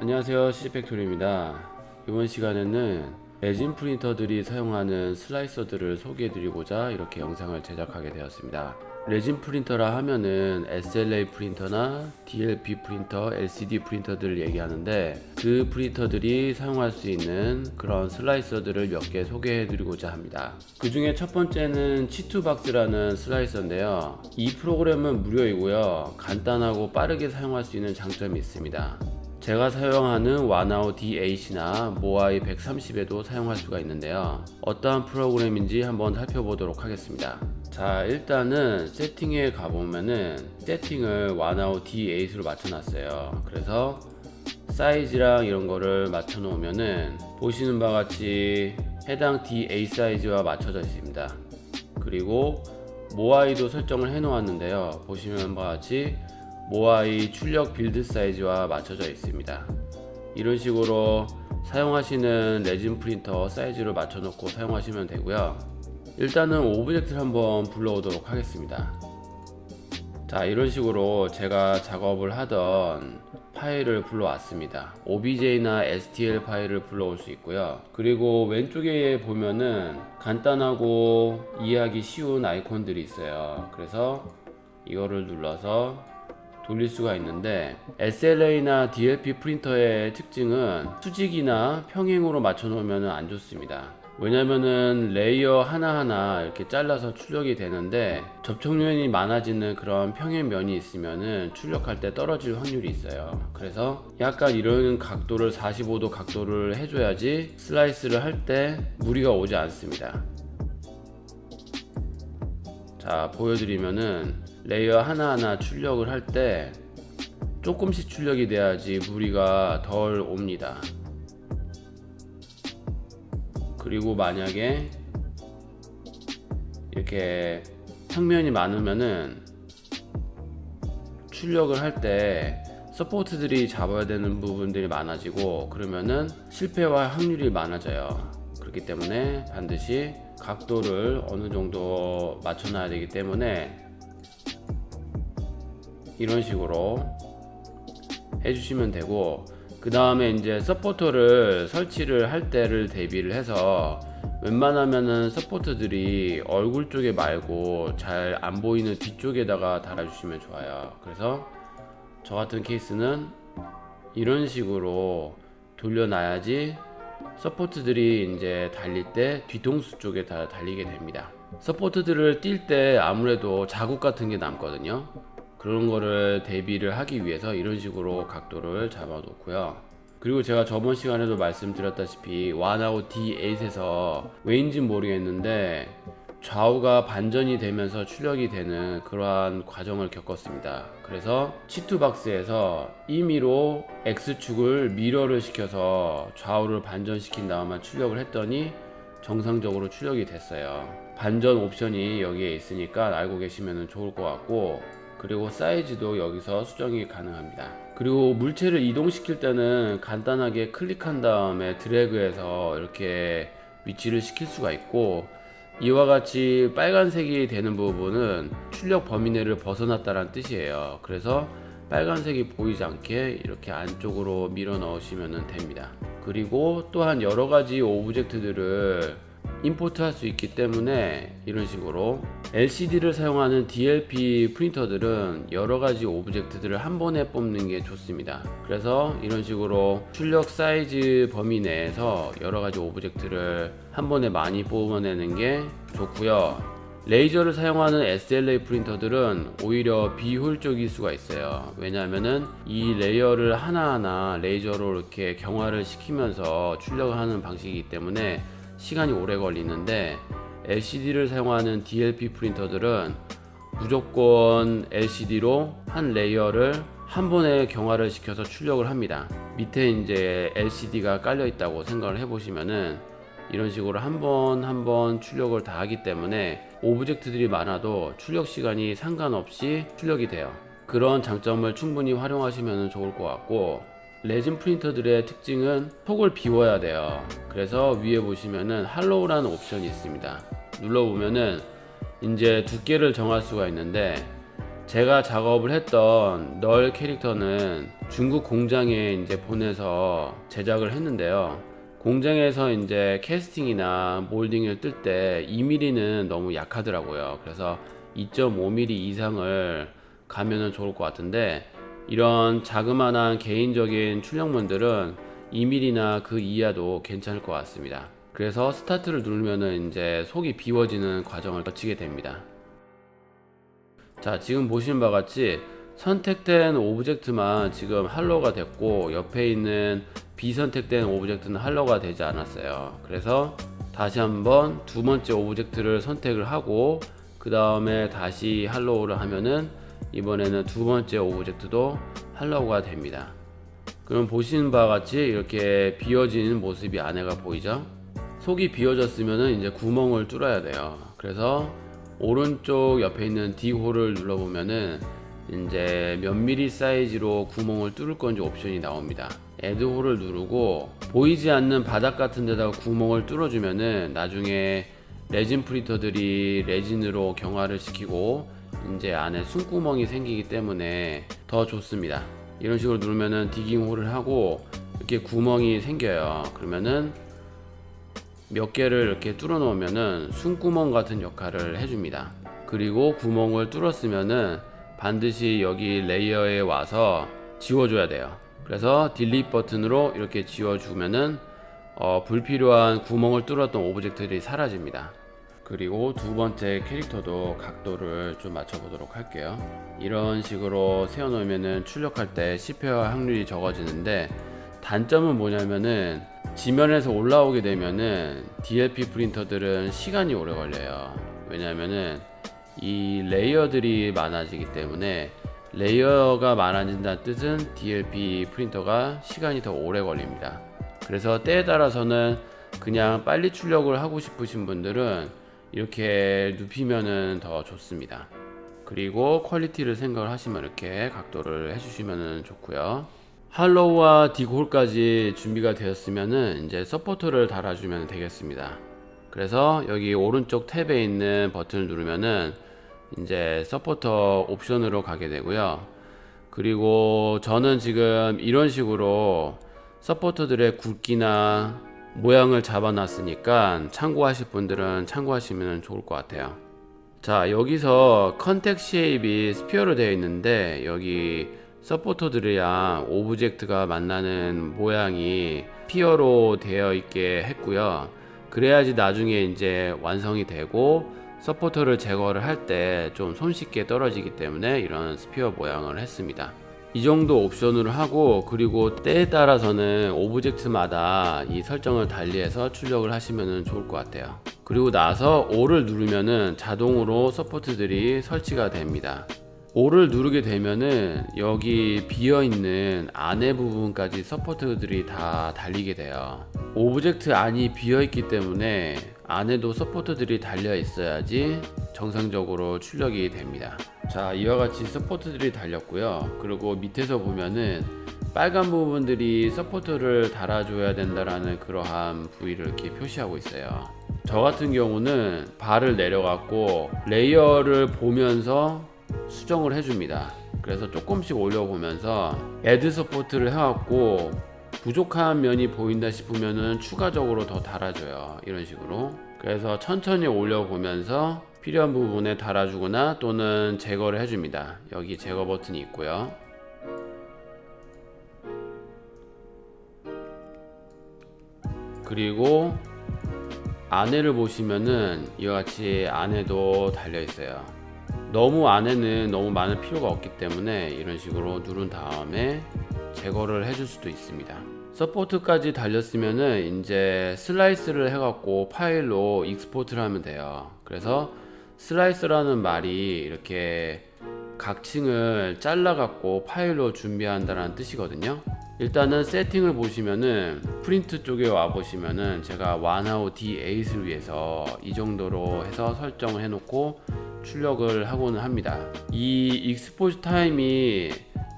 안녕하세요 CG팩토리입니다 이번 시간에는 레진 프린터들이 사용하는 슬라이서들을 소개해드리고자 이렇게 영상을 제작하게 되었습니다 레진 프린터라 하면은 SLA 프린터나 DLP 프린터, LCD 프린터들을 얘기하는데 그 프린터들이 사용할 수 있는 그런 슬라이서들을 몇 개 소개해드리고자 합니다. 그 중에 첫 번째는 치투박스라는 슬라이서인데요. 이 프로그램은 무료이고요. 간단하고 빠르게 사용할 수 있는 장점이 있습니다. 제가 사용하는 와나우 D8이나 모아이 130에도 사용할 수가 있는데요. 어떠한 프로그램인지 한번 살펴보도록 하겠습니다. 자, 일단은 세팅에 가보면은 세팅을 와나우 D8으로 맞춰놨어요. 그래서 사이즈랑 이런 거를 맞춰 놓으면은 보시는 바와 같이 해당 D8 사이즈와 맞춰져 있습니다. 그리고 모아이도 설정을 해 놓았는데요. 보시는 바와 같이 모아이 출력 빌드 사이즈와 맞춰져 있습니다. 이런 식으로 사용하시는 레진 프린터 사이즈를 맞춰 놓고 사용하시면 되고요. 일단은 오브젝트를 한번 불러오도록 하겠습니다. 자, 이런 식으로 제가 작업을 하던 파일을 불러왔습니다. OBJ나 STL 파일을 불러올 수 있고요. 그리고 왼쪽에 보면은 간단하고 이해하기 쉬운 아이콘들이 있어요. 그래서 이거를 눌러서 돌릴 수가 있는데 SLA나 DLP 프린터의 특징은 수직이나 평행으로 맞춰 놓으면 안 좋습니다. 왜냐면은 레이어 하나하나 이렇게 잘라서 출력이 되는데 접촉면이 많아지는 그런 평행면이 있으면은 출력할 때 떨어질 확률이 있어요. 그래서 약간 이런 각도를 45도 각도를 해줘야지 슬라이스를 할 때 무리가 오지 않습니다. 자, 보여드리면은 레이어 하나하나 출력을 할 때 조금씩 출력이 돼야지 무리가 덜 옵니다. 그리고 만약에 이렇게 평면이 많으면은 출력을 할 때 서포트들이 잡아야 되는 부분들이 많아지고 그러면은 실패할 확률이 많아져요. 그렇기 때문에 반드시 각도를 어느 정도 맞춰놔야 되기 때문에 이런 식으로 해주시면 되고 그 다음에 이제 서포터를 설치를 할 때를 대비를 해서 웬만하면은 서포트들이 얼굴 쪽에 말고 잘 안 보이는 뒤쪽에다가 달아주시면 좋아요. 그래서 저 같은 케이스는 이런 식으로 돌려놔야지 서포트들이 이제 달릴 때 뒤통수 쪽에 다 달리게 됩니다. 서포트들을 뛸 때 아무래도 자국 같은 게 남거든요. 그런 거를 대비를 하기 위해서 이런 식으로 각도를 잡아 놓고요. 그리고 제가 저번 시간에도 말씀드렸다시피 와나우 D8에서 왜인지 모르겠는데 좌우가 반전이 되면서 출력이 되는 그러한 과정을 겪었습니다. 그래서 치투박스에서 임의로 X축을 미러를 시켜서 좌우를 반전시킨 다음에 출력을 했더니 정상적으로 출력이 됐어요. 반전 옵션이 여기에 있으니까 알고 계시면 좋을 것 같고 그리고 사이즈도 여기서 수정이 가능합니다. 그리고 물체를 이동시킬 때는 간단하게 클릭한 다음에 드래그해서 이렇게 위치를 시킬 수가 있고 이와 같이 빨간색이 되는 부분은 출력 범위 내를 벗어났다는 뜻이에요. 그래서 빨간색이 보이지 않게 이렇게 안쪽으로 밀어 넣으시면 됩니다. 그리고 또한 여러 가지 오브젝트들을 임포트 할 수 있기 때문에 이런 식으로 LCD를 사용하는 DLP 프린터들은 여러 가지 오브젝트들을 한 번에 뽑는 게 좋습니다. 그래서 이런 식으로 출력 사이즈 범위 내에서 여러 가지 오브젝트를 한 번에 많이 뽑아내는 게 좋고요. 레이저를 사용하는 SLA 프린터들은 오히려 비효율적일 수가 있어요. 왜냐하면은 이 레이어를 하나하나 레이저로 이렇게 경화를 시키면서 출력을 하는 방식이기 때문에 시간이 오래 걸리는데 LCD를 사용하는 DLP 프린터들은 무조건 LCD로 한 레이어를 한 번에 경화를 시켜서 출력을 합니다. 밑에 이제 LCD가 깔려 있다고 생각을 해보시면은 이런 식으로 한 번 한 번 출력을 다 하기 때문에 오브젝트들이 많아도 출력 시간이 상관없이 출력이 돼요. 그런 장점을 충분히 활용하시면 좋을 것 같고 레진 프린터들의 특징은 톡을 비워야 돼요. 그래서 위에 보시면은 할로우라는 옵션이 있습니다. 눌러보면은 이제 두께를 정할 수가 있는데 제가 작업을 했던 널 캐릭터는 중국 공장에 이제 보내서 제작을 했는데요. 공장에서 이제 캐스팅이나 몰딩을 뜰 때 2mm는 너무 약하더라고요. 그래서 2.5mm 이상을 가면은 좋을 것 같은데 이런 자그마한 개인적인 출력문들은 2mm나 그 이하도 괜찮을 것 같습니다. 그래서 스타트를 누르면은 이제 속이 비워지는 과정을 거치게 됩니다. 자, 지금 보시는 바와 같이 선택된 오브젝트만 지금 할로가 됐고 옆에 있는 비선택된 오브젝트는 할로가 되지 않았어요. 그래서 다시 한번 두 번째 오브젝트를 선택을 하고 그 다음에 다시 할로우를 하면은 이번에는 두 번째 오브젝트도 할로우가 됩니다. 그럼 보시는 바와 같이 이렇게 비어지는 모습이 안에가 보이죠? 속이 비어졌으면은 이제 구멍을 뚫어야 돼요. 그래서 오른쪽 옆에 있는 D홀을 눌러보면은 이제 몇 미리 사이즈로 구멍을 뚫을 건지 옵션이 나옵니다. 애드 홀을 누르고 보이지 않는 바닥 같은 데다가 구멍을 뚫어주면은 나중에 레진 프린터들이 레진으로 경화를 시키고 이제 안에 숨구멍이 생기기 때문에 더 좋습니다. 이런 식으로 누르면은 디깅 홀을 하고 이렇게 구멍이 생겨요. 그러면은 몇 개를 이렇게 뚫어 놓으면은 숨구멍 같은 역할을 해줍니다. 그리고 구멍을 뚫었으면은 반드시 여기 레이어에 와서 지워줘야 돼요. 그래서 딜리트 버튼으로 이렇게 지워주면은 어, 불필요한 구멍을 뚫었던 오브젝트들이 사라집니다. 그리고 두 번째 캐릭터도 각도를 좀 맞춰보도록 할게요. 이런 식으로 세워놓으면은 출력할 때 실패할 확률이 적어지는데 단점은 뭐냐면은 지면에서 올라오게 되면은 DLP 프린터들은 시간이 오래 걸려요. 왜냐면은 이 레이어들이 많아지기 때문에 레이어가 많아진다는 뜻은 DLP 프린터가 시간이 더 오래 걸립니다. 그래서 때에 따라서는 그냥 빨리 출력을 하고 싶으신 분들은 이렇게 눕히면은 더 좋습니다. 그리고 퀄리티를 생각을 하시면 이렇게 각도를 해주시면 좋고요. 할로우와 디골까지 준비가 되었으면은 이제 서포터를 달아주면 되겠습니다. 그래서 여기 오른쪽 탭에 있는 버튼을 누르면은 이제 서포터 옵션으로 가게 되고요. 그리고 저는 지금 이런 식으로 서포터들의 굵기나 모양을 잡아놨으니까 참고하실 분들은 참고하시면 좋을 것 같아요. 자 여기서 컨택 쉐입이 스피어로 되어 있는데 여기 서포터들이랑 오브젝트가 만나는 모양이 스피어로 되어 있게 했고요. 그래야지 나중에 이제 완성이 되고 서포터를 제거를 할 때 좀 손쉽게 떨어지기 때문에 이런 스피어 모양을 했습니다. 이 정도 옵션으로 하고 그리고 때에 따라서는 오브젝트마다 이 설정을 달리해서 출력을 하시면 좋을 것 같아요. 그리고 나서 O를 누르면은 자동으로 서포트들이 설치가 됩니다. O를 누르게 되면은 여기 비어 있는 안에 부분까지 서포트들이 다 달리게 돼요. 오브젝트 안이 비어 있기 때문에 안에도 서포트들이 달려 있어야지 정상적으로 출력이 됩니다. 자, 이와 같이 서포트들이 달렸고요. 그리고 밑에서 보면은 빨간 부분들이 서포트를 달아줘야 된다라는 그러한 부위를 이렇게 표시하고 있어요. 저 같은 경우는 발을 내려갖고 레이어를 보면서 수정을 해줍니다. 그래서 조금씩 올려보면서 애드 서포트를 해갖고 부족한 면이 보인다 싶으면은 추가적으로 더 달아줘요. 이런 식으로. 그래서 천천히 올려보면서 필요한 부분에 달아주거나 또는 제거를 해줍니다. 여기 제거 버튼이 있고요. 그리고 안에를 보시면은 이와 같이 안에도 달려 있어요. 너무 안에는 너무 많을 필요가 없기 때문에 이런 식으로 누른 다음에 제거를 해줄 수도 있습니다. 서포트까지 달렸으면은 이제 슬라이스를 해갖고 파일로 익스포트를 하면 돼요. 그래서 슬라이스라는 말이 이렇게 각층을 잘라갖고 파일로 준비한다는 뜻이거든요. 일단은 세팅을 보시면은 프린트 쪽에 와 보시면은 제가 완하우 D8을 위해서 이 정도로 해서 설정을 해놓고 출력을 하고는 합니다. 이 익스포즈 타임이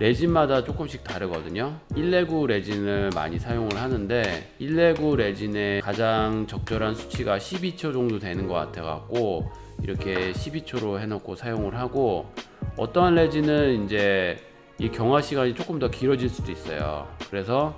레진마다 조금씩 다르거든요. 149 레진을 많이 사용을 하는데 149 레진의 가장 적절한 수치가 12초 정도 되는 것 같아 갖고 이렇게 12초로 해놓고 사용을 하고 어떠한 레진은 이제 이 경화 시간이 조금 더 길어질 수도 있어요. 그래서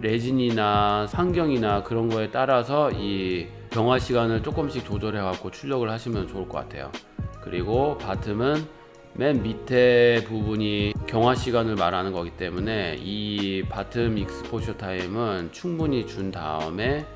레진이나 환경이나 그런 거에 따라서 이 경화 시간을 조금씩 조절해 갖고 출력을 하시면 좋을 것 같아요. 그리고 바텀은 맨 밑에 부분이 경화 시간을 말하는 거기 때문에 이 바텀 익스포셔 타임은 충분히 준 다음에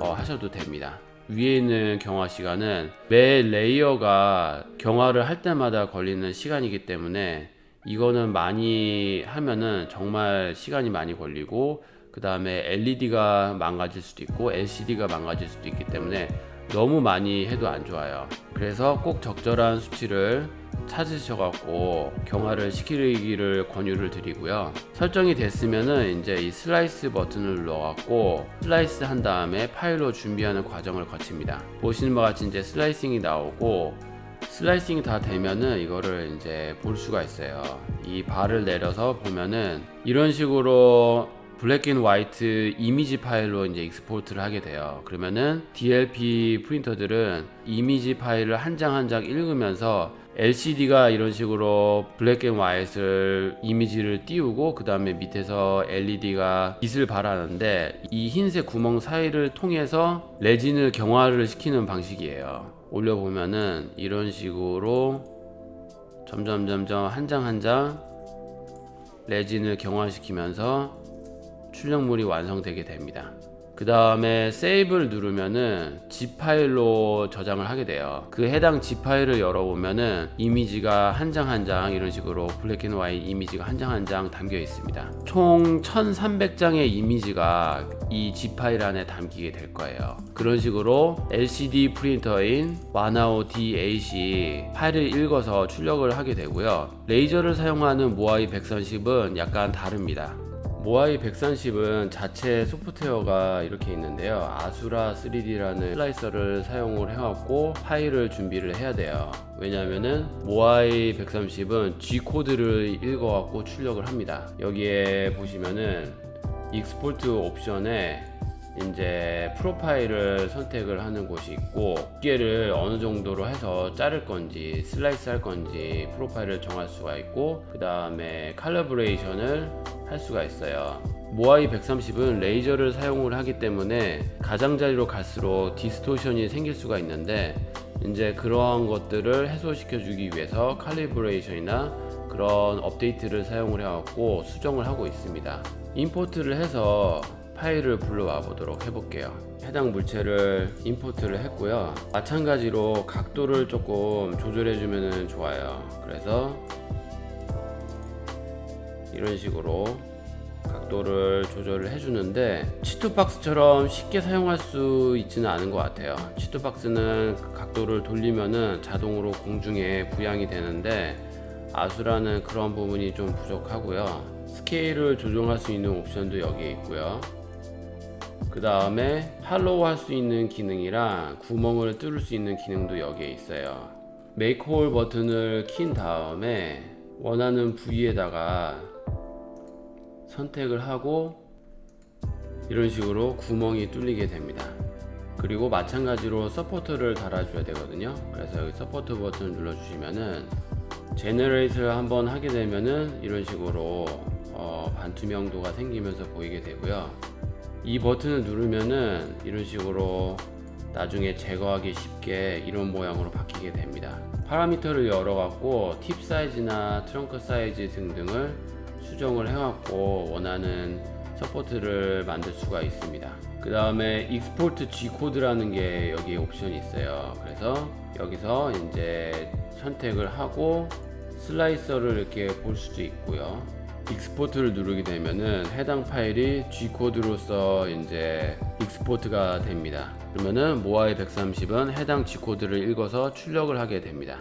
어, 하셔도 됩니다. 위에 있는 경화 시간은 매 레이어가 경화를 할 때마다 걸리는 시간이기 때문에 이거는 많이 하면은 정말 시간이 많이 걸리고 그 다음에 LED가 망가질 수도 있고 LCD가 망가질 수도 있기 때문에 너무 많이 해도 안 좋아요. 그래서 꼭 적절한 수치를 찾으셔갖고 경화를 시키기를 권유를 드리고요. 설정이 됐으면은 이제 이 슬라이스 버튼을 눌러갖고 슬라이스 한 다음에 파일로 준비하는 과정을 거칩니다. 보시는 바와 같이 이제 슬라이싱이 나오고 슬라이싱이 다 되면은 이거를 이제 볼 수가 있어요. 이 바를 내려서 보면은 이런 식으로 블랙 앤 화이트 이미지 파일로 이제 익스포트를 하게 돼요. 그러면은 DLP 프린터들은 이미지 파일을 한 장 한 장 읽으면서 LCD가 이런 식으로 블랙 앤 화이트를 이미지를 띄우고 그 다음에 밑에서 LED가 빛을 발하는데 이 흰색 구멍 사이를 통해서 레진을 경화를 시키는 방식이에요. 올려보면은 이런 식으로 점점 점점 한 장 한 장 레진을 경화시키면서 출력물이 완성되게 됩니다. 그 다음에 세이브를 누르면은 zip 파일로 저장을 하게 돼요. 그 해당 zip 파일을 열어보면은 이미지가 한 장 한 장 이런 식으로 블랙 앤 화이트 이미지가 한 장 한 장 담겨 있습니다. 총 1300장의 이미지가 이 zip 파일 안에 담기게 될 거예요. 그런 식으로 LCD 프린터인 와나오 D8이 파일을 읽어서 출력을 하게 되고요. 레이저를 사용하는 모아이 130은 약간 다릅니다. 모아이 130은 자체 소프트웨어가 이렇게 있는데요. 아수라 3D라는 슬라이서를 사용을 해왔고 파일을 준비를 해야 돼요. 왜냐하면은 모아이 130은 G 코드를 읽어갖고 출력을 합니다. 여기에 보시면은 익스포트 옵션에 이제 프로파일을 선택을 하는 곳이 있고 기계를 어느 정도로 해서 자를 건지 슬라이스 할 건지 프로파일을 정할 수가 있고 그 다음에 칼러브레이션을 할 수가 있어요. 모아이 130은 레이저를 사용을 하기 때문에 가장자리로 갈수록 디스토션이 생길 수가 있는데 이제 그러한 것들을 해소시켜 주기 위해서 칼리브레이션이나 그런 업데이트를 사용을 해왔고 수정을 하고 있습니다. 임포트를 해서 파일을 불러와 보도록 해볼게요. 해당 물체를 임포트를 했고요. 마찬가지로 각도를 조금 조절해 주면 좋아요. 그래서 이런 식으로 각도를 조절을 해주는데 치투박스처럼 쉽게 사용할 수 있지는 않은 것 같아요. 치투박스는 그 각도를 돌리면은 자동으로 공중에 부양이 되는데 아수라는 그런 부분이 좀 부족하고요. 스케일을 조정할 수 있는 옵션도 여기에 있고요. 그 다음에 할로우 할 수 있는 기능이랑 구멍을 뚫을 수 있는 기능도 여기에 있어요. 메이크 홀 버튼을 킨 다음에 원하는 부위에다가 선택을 하고 이런 식으로 구멍이 뚫리게 됩니다. 그리고 마찬가지로 서포트를 달아줘야 되거든요. 그래서 여기 서포트 버튼을 눌러주시면은 제너레이트를 한번 하게 되면은 이런 식으로 어, 반투명도가 생기면서 보이게 되고요. 이 버튼을 누르면은 이런 식으로 나중에 제거하기 쉽게 이런 모양으로 바뀌게 됩니다. 파라미터를 열어 갖고 팁 사이즈나 트렁크 사이즈 등등을 수정을 해 갖고 원하는 서포트를 만들 수가 있습니다. 그 다음에 익스포트 G 코드라는 게 여기 옵션이 있어요. 그래서 여기서 이제 선택을 하고 슬라이서를 이렇게 볼 수도 있고요. 익스포트를 누르게 되면은 해당 파일이 G 코드로서 이제 익스포트가 됩니다. 그러면은 모아이 130은 해당 G 코드를 읽어서 출력을 하게 됩니다.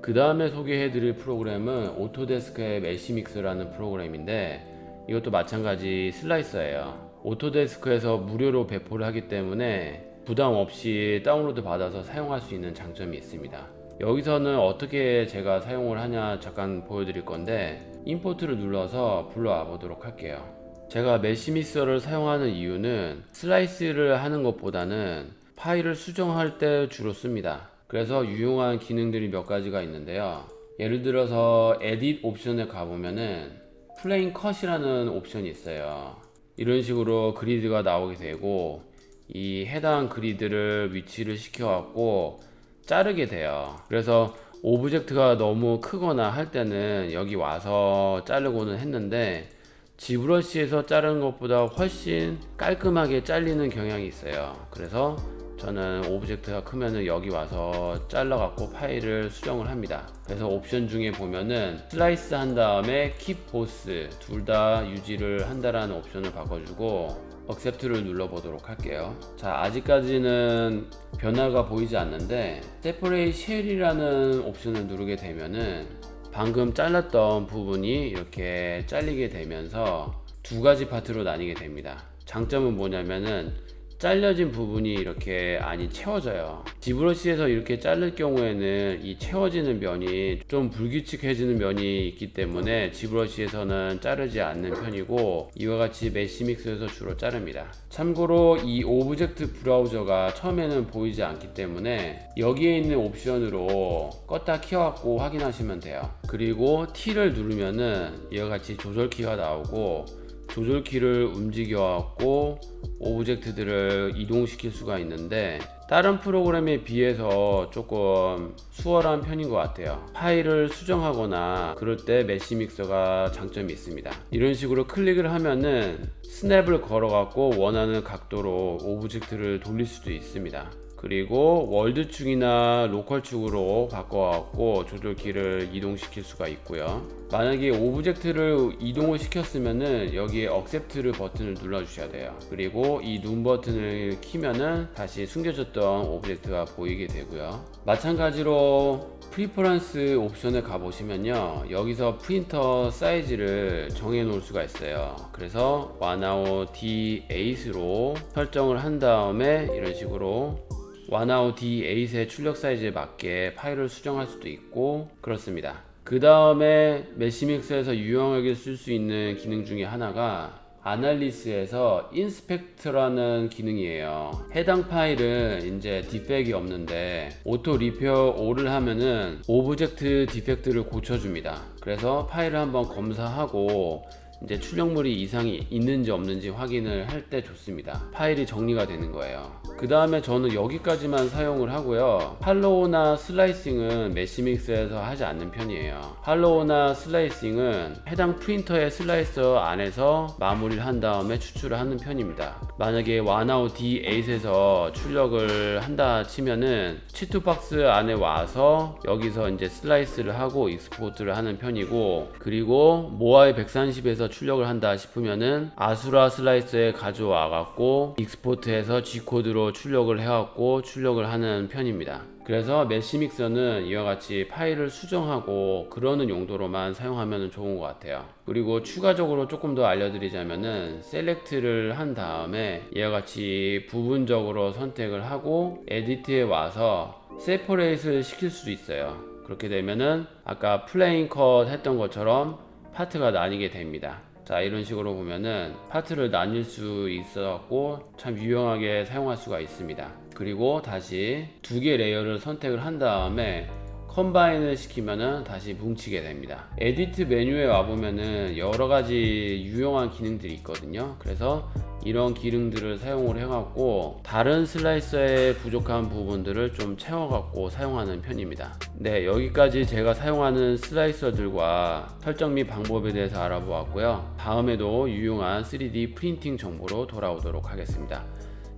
그 다음에 소개해드릴 프로그램은 오토데스크의 메시믹스라는 프로그램인데 이것도 마찬가지 슬라이서예요. 오토데스크에서 무료로 배포를 하기 때문에 부담 없이 다운로드 받아서 사용할 수 있는 장점이 있습니다. 여기서는 어떻게 제가 사용을 하냐 잠깐 보여드릴 건데 임포트를 눌러서 불러와 보도록 할게요. 제가 메시 믹서를 사용하는 이유는 슬라이스를 하는 것보다는 파일을 수정할 때 주로 씁니다. 그래서 유용한 기능들이 몇 가지가 있는데요. 예를 들어서 에딧 옵션에 가보면은 플레인 컷이라는 옵션이 있어요. 이런 식으로 그리드가 나오게 되고 이 해당 그리드를 위치를 시켜갖고 자르게 돼요. 그래서 오브젝트가 너무 크거나 할 때는 여기 와서 자르고는 했는데 지브러시에서 자르는 것보다 훨씬 깔끔하게 잘리는 경향이 있어요. 그래서 저는 오브젝트가 크면은 여기 와서 잘라갖고 파일을 수정을 합니다. 그래서 옵션 중에 보면은 슬라이스 한 다음에 킵 보스 둘 다 유지를 한다라는 옵션을 바꿔주고 accept를 눌러보도록 할게요. 자, 아직까지는 변화가 보이지 않는데 separate shell이라는 옵션을 누르게 되면은 방금 잘랐던 부분이 이렇게 잘리게 되면서 두 가지 파트로 나뉘게 됩니다. 장점은 뭐냐면은 잘려진 부분이 이렇게 안이 채워져요. 지브러시에서 이렇게 자를 경우에는 이 채워지는 면이 좀 불규칙해지는 면이 있기 때문에 지브러시에서는 자르지 않는 편이고 이와 같이 메시믹스에서 주로 자릅니다. 참고로 이 오브젝트 브라우저가 처음에는 보이지 않기 때문에 여기에 있는 옵션으로 껐다 켜갖고 확인하시면 돼요. 그리고 T를 누르면은 이와 같이 조절키가 나오고 조절키를 움직여 갖고 오브젝트들을 이동시킬 수가 있는데 다른 프로그램에 비해서 조금 수월한 편인 것 같아요. 파일을 수정하거나 그럴 때 메시 믹서가 장점이 있습니다. 이런 식으로 클릭을 하면은 스냅을 걸어 갖고 원하는 각도로 오브젝트를 돌릴 수도 있습니다. 그리고 월드축이나 로컬축으로 바꿔 갖고 조절키를 이동시킬 수가 있고요. 만약에 오브젝트를 이동을 시켰으면은 여기에 accept를 버튼을 눌러 주셔야 돼요. 그리고 이 눈 버튼을 키면은 다시 숨겨졌던 오브젝트가 보이게 되고요. 마찬가지로 프리퍼런스 옵션에 가보시면요. 여기서 프린터 사이즈를 정해 놓을 수가 있어요. 그래서 와나오 D8으로 설정을 한 다음에 이런 식으로 와나우 D8의 출력 사이즈에 맞게 파일을 수정할 수도 있고 그렇습니다. 그 다음에 메시믹스에서 유용하게 쓸 수 있는 기능 중에 하나가 아날리스에서 인스펙트라는 기능이에요. 해당 파일은 이제 디펙이 없는데 오토 리페어 오를 하면은 오브젝트 디펙트를 고쳐줍니다. 그래서 파일을 한번 검사하고 이제 출력물이 이상이 있는지 없는지 확인을 할 때 좋습니다. 파일이 정리가 되는 거예요. 그 다음에 저는 여기까지만 사용을 하고요. 할로우나 슬라이싱은 메시믹스에서 하지 않는 편이에요. 할로우나 슬라이싱은 해당 프린터의 슬라이서 안에서 마무리를 한 다음에 추출을 하는 편입니다. 만약에 와나우 D8에서 출력을 한다 치면은 치투박스 안에 와서 여기서 이제 슬라이스를 하고 익스포트를 하는 편이고 그리고 모아이 130에서 출력을 한다 싶으면은 아수라 슬라이스에 가져와 갖고 익스포트해서 G 코드로 출력을 해 갖고 출력을 하는 편입니다. 그래서 메시 믹서는 이와 같이 파일을 수정하고 그러는 용도로만 사용하면 좋은 것 같아요. 그리고 추가적으로 조금 더 알려드리자면은 셀렉트를 한 다음에 이와 같이 부분적으로 선택을 하고 에디트에 와서 세퍼레이트를 시킬 수도 있어요. 그렇게 되면은 아까 플레인 컷 했던 것처럼 파트가 나뉘게 됩니다. 자 이런 식으로 보면은 파트를 나뉠 수 있어갖고 참 유용하게 사용할 수가 있습니다. 그리고 다시 두 개 레이어를 선택을 한 다음에 컴바인을 시키면은 다시 뭉치게 됩니다. 에디트 메뉴에 와보면은 여러 가지 유용한 기능들이 있거든요. 그래서 이런 기능들을 사용을 해갖고 다른 슬라이서의 부족한 부분들을 좀 채워갖고 사용하는 편입니다. 네, 여기까지 제가 사용하는 슬라이서들과 설정 및 방법에 대해서 알아보았고요. 다음에도 유용한 3D 프린팅 정보로 돌아오도록 하겠습니다.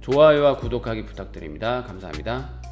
좋아요와 구독하기 부탁드립니다. 감사합니다.